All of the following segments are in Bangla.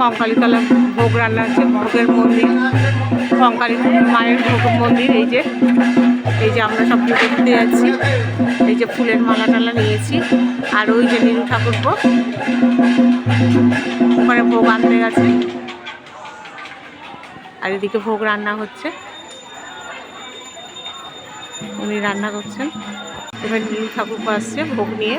কঙ্কালীতলা ভোগ রান্না হচ্ছে ভোগের মন্দির কঙ্কালী মায়ের ভোগ মন্দির, এই যে এই যে আমরা সব পুজো দিতে যাচ্ছি, এই যে ফুলের মালা টালা নিয়েছি, আর ওই যে নীলু ঠাকুর ভোগ ওখানে ভোগ আনতে গেছে, আর এদিকে ভোগ রান্না হচ্ছে, উনি রান্না করছেন, এবার নীল ঠাকুর আসছে ভোগ নিয়ে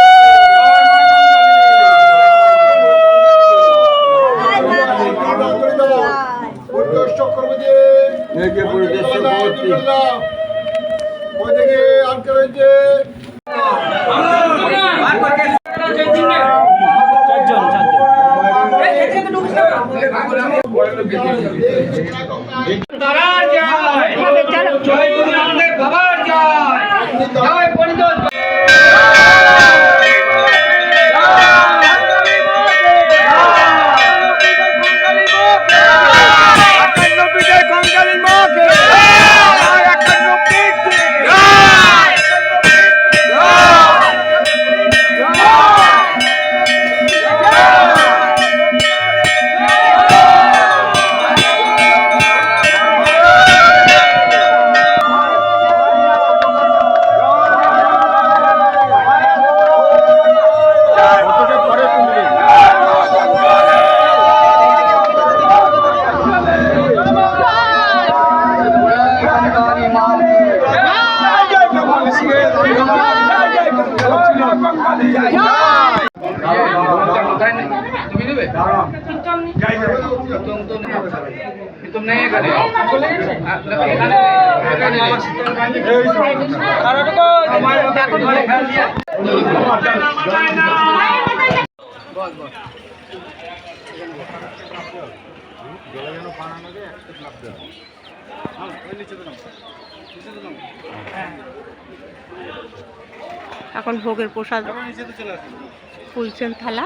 চক্রবর্তী ওই দিকে আটকে রয়েছে জয় গুরু রামদেব বাবার জয় জয় এখানে। ভোগের প্রসাদ ফুলছেন থালা।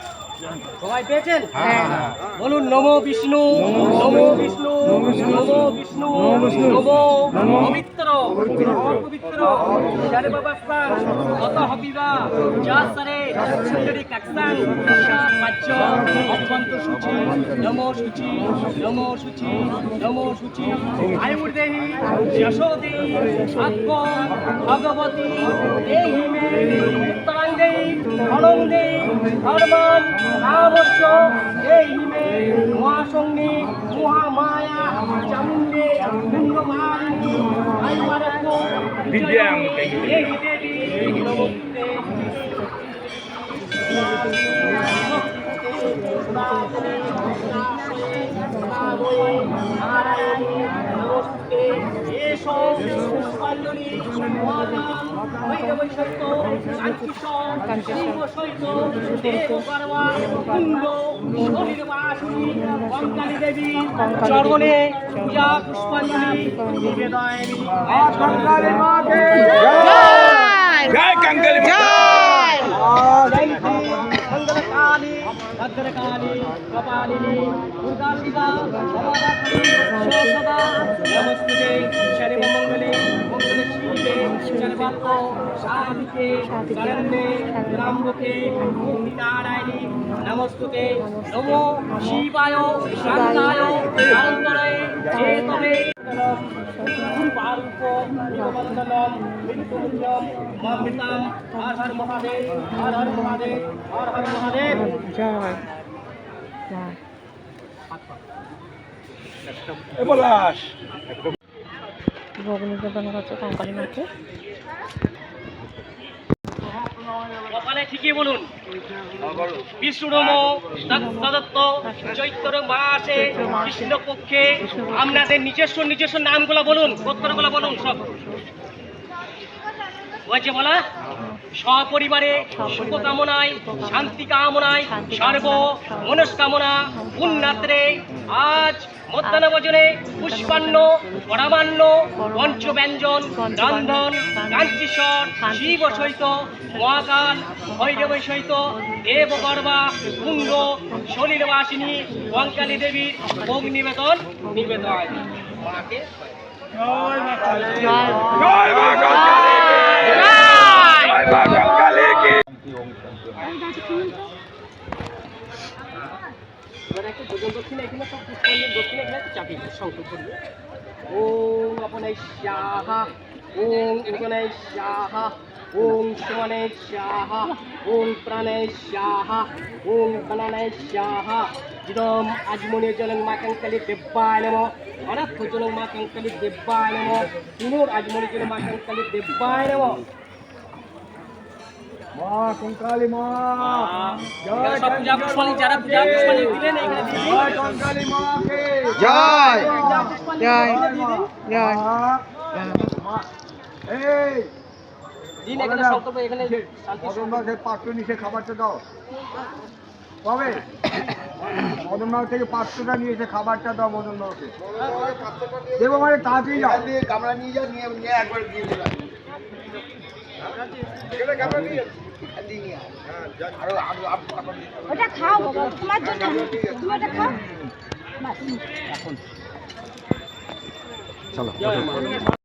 সবাই পেয়েছেন? হ্যাঁ বলুন নমো বিষ্ণু নমো বিষ্ণু নমো বিষ্ণু নমো পবিত্র পবিত্র। যারে বাবা কত হবিবা। যা সারে সুন্দরী কাকসান পাচ্য। অভ্যন্ত সূচি নমো সূচি নমো সূচি নমো সূচি। আয়ুর্দেহি যশোদে আত্ম ভগবতী দেহি মে উত্তরাঙ্গে অনঙ্গে ধর্মান রামস্য দেহি মে মহাসঙ্গে মহামায়া চামুণ্ডে আয়ুমারত্ন বিদ্যাং দেবী চরণে পূজা পুষ্পাঞ্জলি নিবেদয়নি আজ কঙ্কালী মাকে জয়। জয়। কঙ্কালী জয়। ভদ্রকালী কপালিনী দুর্গা শিবা সাধিকে শরণ্যে ত্র্যম্বকে মুক্তিনারায়ণী নমস্তুতে নমো শিবায় শান্তায় শান্তরায় চেতনে পারুপ নিবন্ধনম মৃত্যুঞ্জম মৃতাম হর হর মহাদেব হর হর মহাদেব হর হর মহাদেব জয় জয় ভোগ নিবেদন করছে কঙ্কালী মাকে কপালে ঠিকই বলুন। চৈত্র মাসে আপনাদের নিজস্ব নিজস্ব বলুন বলুন সব। বলা, সপরিবারে শান্তি কামনায়, সর্ব মনস্কামনা পুণ্যাত্রে আজ মধ্যাহ্ন ভোজনে পুষ্পান্ন পরামান্য পঞ্চব্যঞ্জন রন্ধন কাঞ্চীশ্বর শিব সহিত মহাকাল ভৈরব সহিত দেবগর্বা কুঙ্গ শরীরবাসিনী কঙ্কালী দেবীর ভোগ নিবেদন নিবেদন। মাকে? জয় এবার একটু ভোজন দক্ষিণা এখানে সব পুষ্পাঞ্জলি দক্ষিণা এখানে চাপিয়ে দিন, সংকল্প করবে। ওম অপনাই স্বাহা ওম উগনাই স্বাহা ওম সুমনাই স্বাহা ওম প্রাণায় স্বাহা ওম প্রাণায় স্বাহা ইদম আজমনি জলং মা কঙ্কালি দেব্বায় নম। অনাথ জলং মা কঙ্কালি তিনুর আজমনি জলং মা কঙ্কালি দেব্বায় মা কঙ্কালী মা এখানে সব পূজা পুষ্পাঞ্জলি যারা পূজা পুষ্পাঞ্জলি দিলেন এখানে দিয়ে দিন। জয় জয় জয় এই দিন এখানে সংকল্প এখানে শান্তি পাত্র নিচে খাবারটা দাও কবে মদন মাও থেকে পাত্রটা নিয়ে এসে খাবারটা দাও মদন মাওকে দেবো মানে তাড়াতাড়ি যাও কামড়া নিয়ে যাও নিয়ে একবার দিয়ে দিলাম ওটা খাও বাবা তোমার জন্য। তুমি ওটা খাও। মা